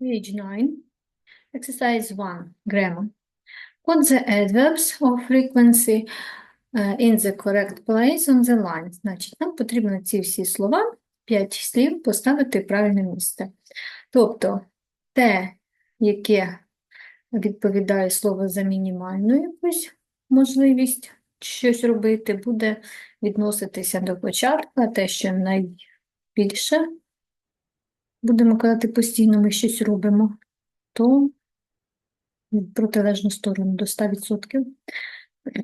Page 9. Exercise 1. Grammar. Put the adverbs of frequency uh, in the correct place on the line. Значить, нам потрібно ці всі слова, 5 слів, поставити в правильне місце. Тобто, те, яке відповідає слово за мінімальну якусь можливість щось робити, буде відноситися до початку, а те, що найбільше, будемо казати, постійно ми щось робимо, то в протилежну сторону до 100%.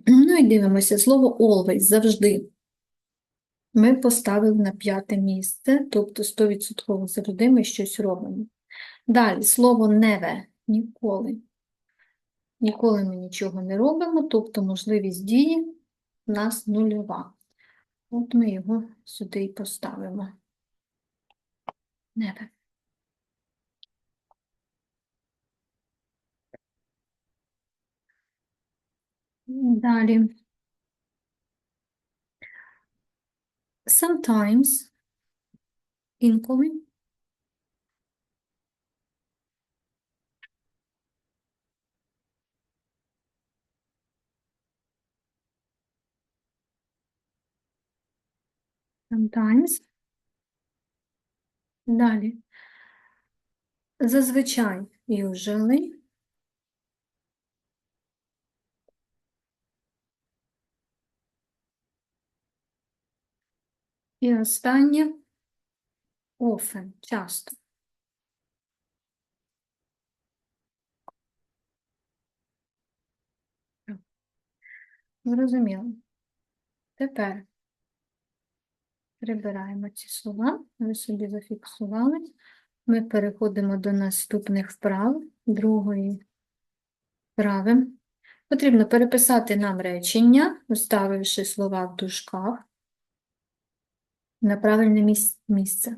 Ну і дивимося, слово always, завжди. Ми поставили на п'яте місце, тобто 100% завжди ми щось робимо. Далі, слово never, ніколи. Ніколи ми нічого не робимо, тобто можливість дії у нас нульова. От ми його сюди і поставимо. Never. Далі. Sometimes, інколи. Sometimes. Далі. Зазвичай usually. І останнє often, часто. Зрозуміло. Тепер прибираємо ці слова, ви собі зафіксували. Ми переходимо до наступних вправ, другої вправи. Потрібно переписати нам речення, вставивши слова в дужках на правильне місце.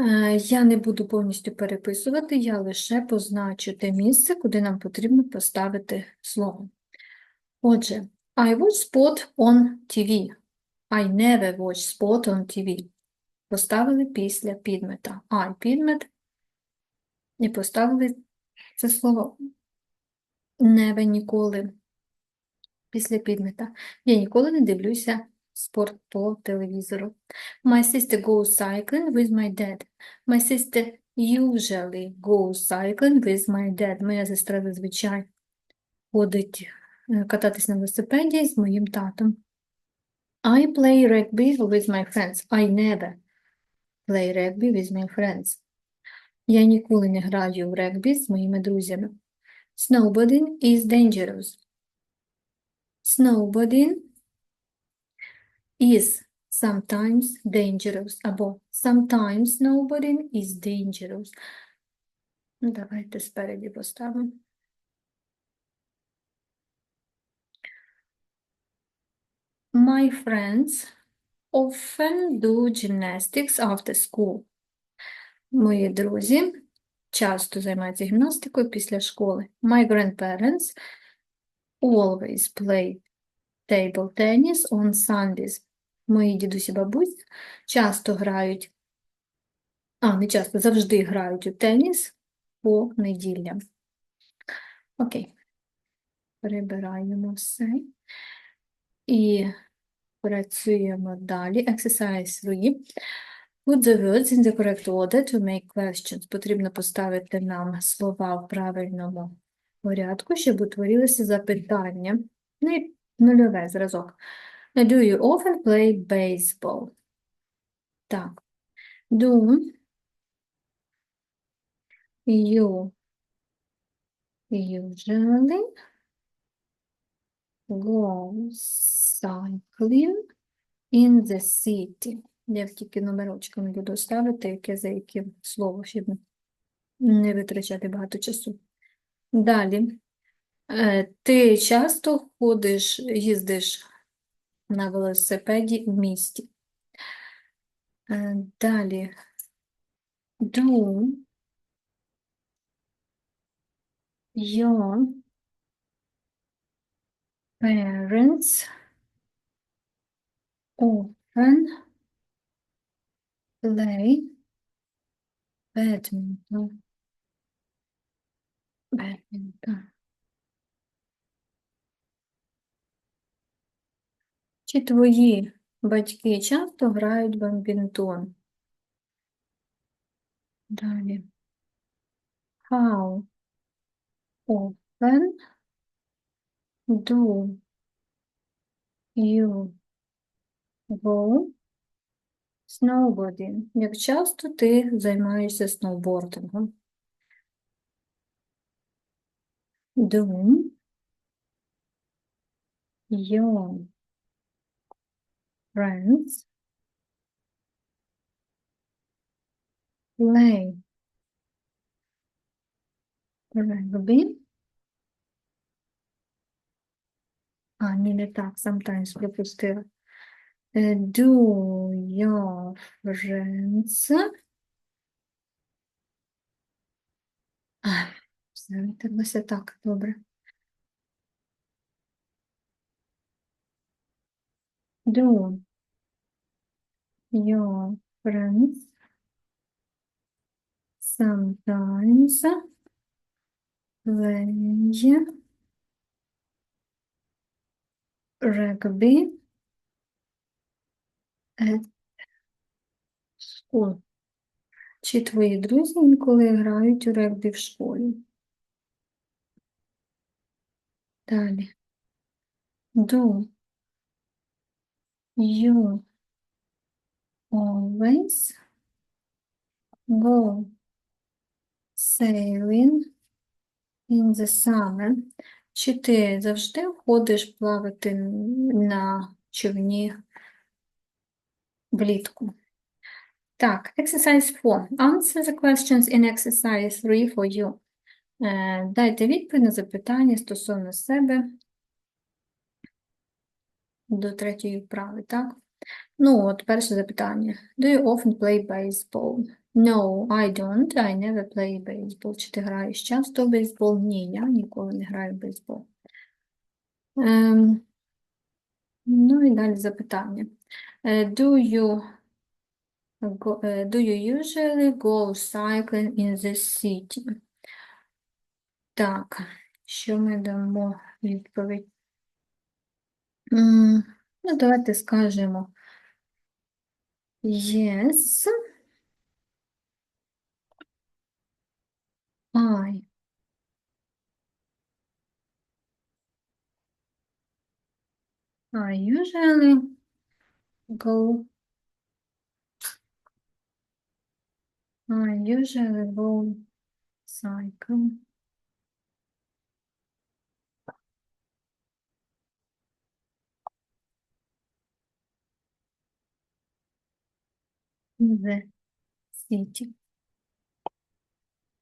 Е, Я не буду повністю переписувати, я лише позначу те місце, куди нам потрібно поставити слово. Отже, I watch sport on TV. I never watch sport on TV. Поставили після підмета. I підмет і поставили це слово never ніколи після підмета. Я ніколи не дивлюся спорт по телевізору. My sister goes cycling with my dad. My sister usually goes cycling with my dad. Моя сестра зазвичай ходить е, кататись на велосипеді з моїм татом. I play rugby with my friends. I never play rugby with my friends. Я ніколи не граю в регбі з моїми друзями. Snowboarding is dangerous. Snowboarding is sometimes dangerous. Або sometimes snowboarding is dangerous. Ну, давайте спереді поставимо. My friends often do gymnastics after school. Мої друзі часто займаються гімнастикою після школи. My grandparents always play table tennis on Sundays. Мої дідусі бабусь часто грають, а, не часто, завжди грають у теніс по неділям. Окей. Прибираємо все. І працюємо далі. Exercise 3. Put the words in the correct order to make questions. Потрібно поставити нам слова в правильному порядку, щоб утворилися запитання. Ну нульове зразок. Do you often play baseball? Так. Do you usually go cycling in the city? Я тільки номерочками буду ставити, яке за яким слово, щоб не витрачати багато часу. Далі. Е, Ти часто ходиш, їздиш на велосипеді в місті. Е, Далі. Do your parents often play Badminton. Badminton. Чи твої батьки часто грають в бадмінтон? Далі. How often do you go snowboarding? Як часто ти займаєшся сноубордингом? Do your friends play rugby? А, ні, не так, sometimes пропустила. Е, Do your friends А, так, добре. Do your friends sometimes play rugby at school? Чи твої друзі інколи грають у регбі в школі? Далі. Do you always go sailing in the summer? Чи ти завжди ходиш плавати на човні влітку? Так, exercise 4. Answer the questions in exercise 3 for you. Е, Дайте відповідь на запитання стосовно себе до третьої вправи, так? Ну, от перше запитання. Do you often play baseball? No, I don't. I never play baseball. Чи ти граєш часто в бейсбол? Ні, я ніколи не граю в бейсбол. Ем, ну і далі запитання. Е, Do you е, do you usually go cycling in the city? Так, що ми дамо відповідь? Ну, давайте скажемо yes, I I usually go I usually go cycle in the city.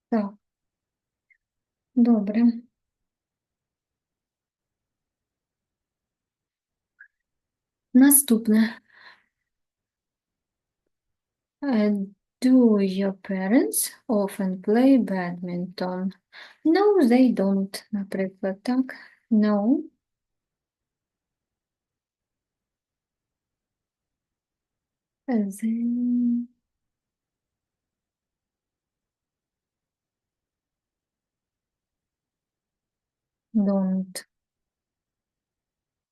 Так. Добре. Наступне. Е, Do your parents often play badminton? No, they don't, наприклад, так? No. They don't.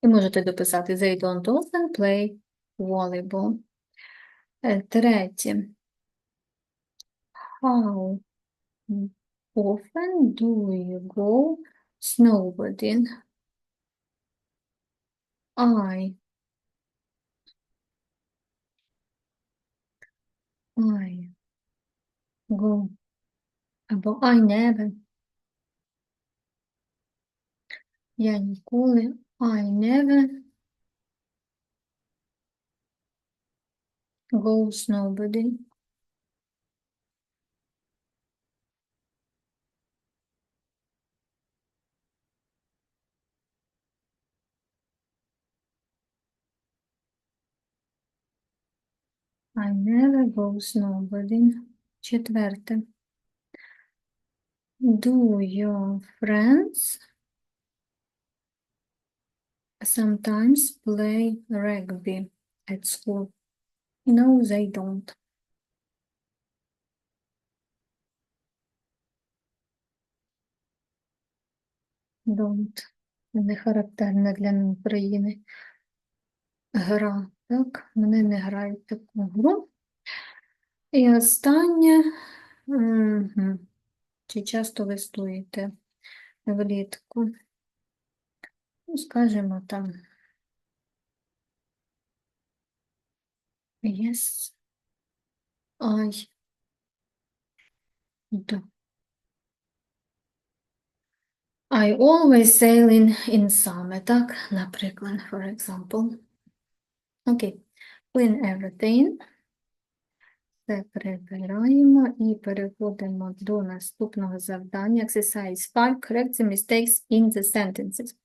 І можете дописати They don't often play volleyball. Е, Третє. How often do you go snowboarding? I I go або I never. Я ніколи. I never go snowboarding. I never go snowboarding. Четверте. Do your friends sometimes play rugby at school. No, they don't. Don't. Не характерна для України гра. Так, Вони не грають таку гру. І останнє, чи часто ви влітку? Ну, скажімо там. Yes, I do. I always sail in, in summer, так, наприклад, for example. Окей. Clean everything. Це прибираємо і переходимо до наступного завдання. Exercise 5. Correct the mistakes in the sentences.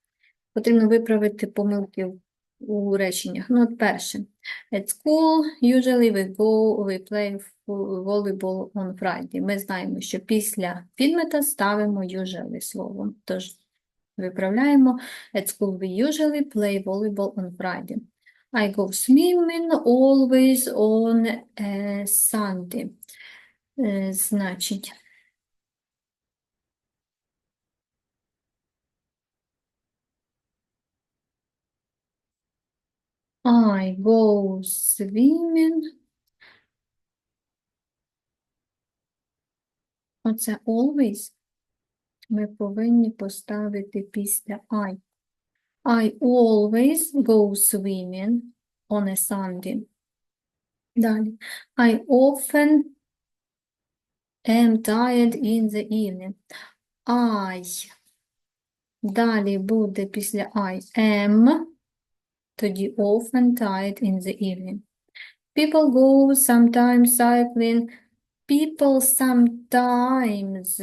Потрібно виправити помилки у реченнях. Ну, от перше. At school usually we go, we play volleyball on Friday. Ми знаємо, що після підмета ставимо usually слово. Тож виправляємо. At school we usually play volleyball on Friday. I go swimming always on a Sunday. Е, Значить, I go swimming. Оце always ми повинні поставити після I. I always go swimming on a Sunday. Далі. I often am tired in the evening. I. Далі буде після I am. Тоді often tired in the evening. People go sometimes cycling. People sometimes.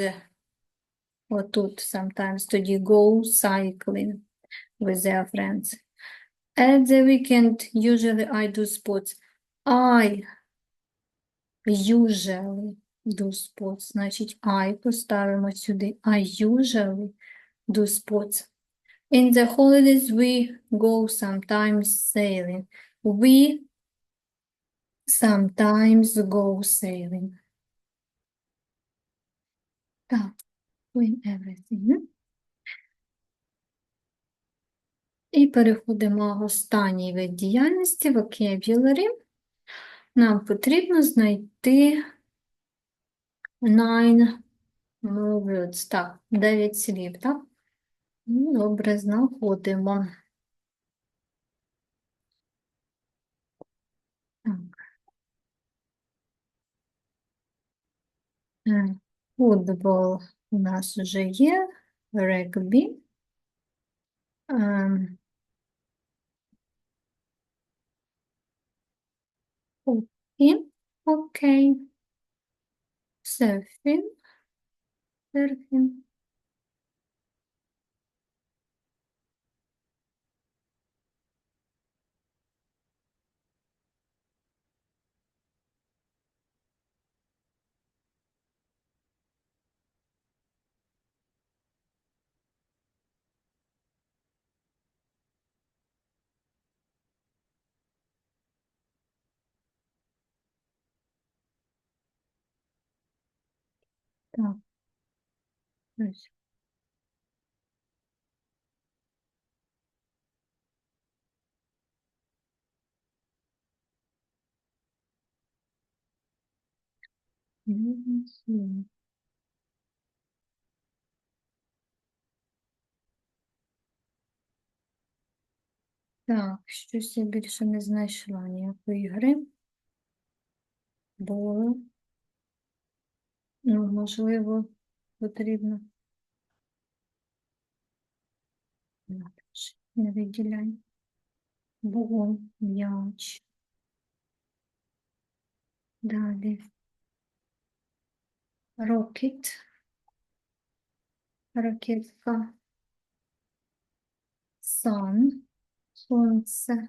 Отут sometimes. Тоді go cycling with their friends. At the weekend, usually I do sports. I usually do sports. Значить, I поставимо сюди. I usually do sports. In the holidays, we go sometimes sailing. We sometimes go sailing. Так, win everything. І переходимо в останній вид діяльності vocabulary. Нам потрібно знайти nine more words. Так, 9 слів, так? Добре, знаходимо. Так. Футбол у нас вже є, регбі. Ем, Хокей, окей. Серфінг, серфінг. Так. Ось. Мгм. Так, щось я більше не знайшла ніякої гри. Бо, ну, можливо, потрібно. Не виділяй. Бо, м'яч. Далі. Рокет. Ракетка. Сан. Сонце.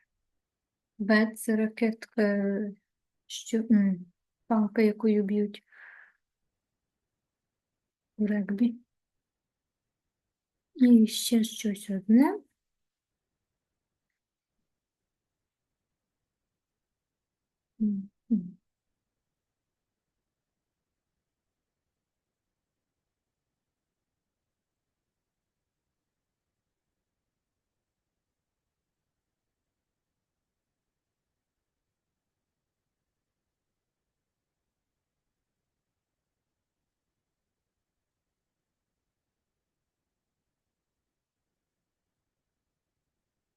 Бет це ракетка, що палка, якою б'ють у регбі. І ще щось одне. М, м.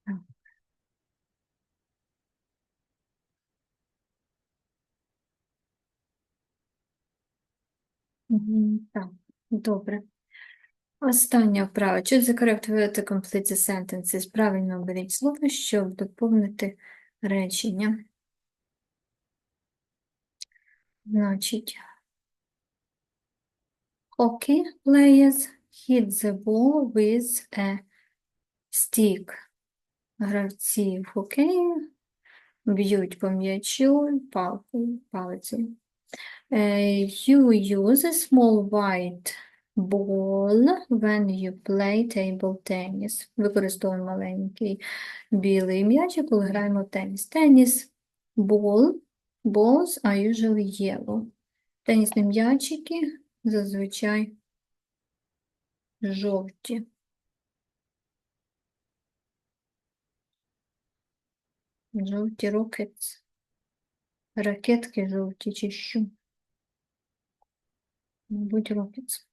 Так. Так, добре. Остання вправа. Choose the correct word to complete the sentences. Правильно оберіть слово, щоб доповнити речення. Значить, hockey players hit the ball with a stick. Гравці в хокеї б'ють по м'ячу палицею. Е, You use a small white ball when you play table tennis. Використовуємо маленький білий м'ячик, коли граємо в теніс. Теніс ball. Balls are usually yellow. Тенісні м'ячики зазвичай жовті. Жовті рокетс. Ракетки жовті чи що? Мабуть, рокетс.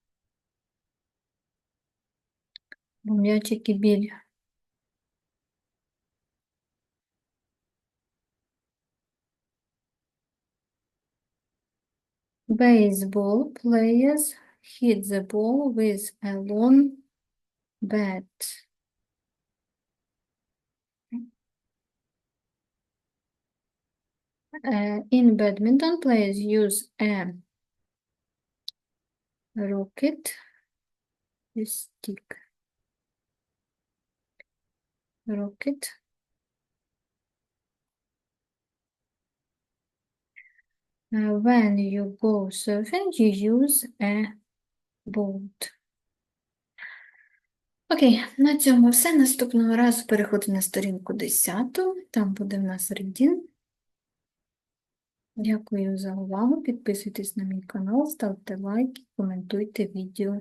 Бо м'ячики білі. Baseball players hit the ball with a long bat. Uh, in badminton, players use a rocket stick. Rocket. Uh, when you go surfing, you use a boat. Окей, на цьому все. Наступного разу переходимо на сторінку 10. Там буде в нас reading. Дякую за увагу. Підписуйтесь на мій канал, ставте лайки, коментуйте відео.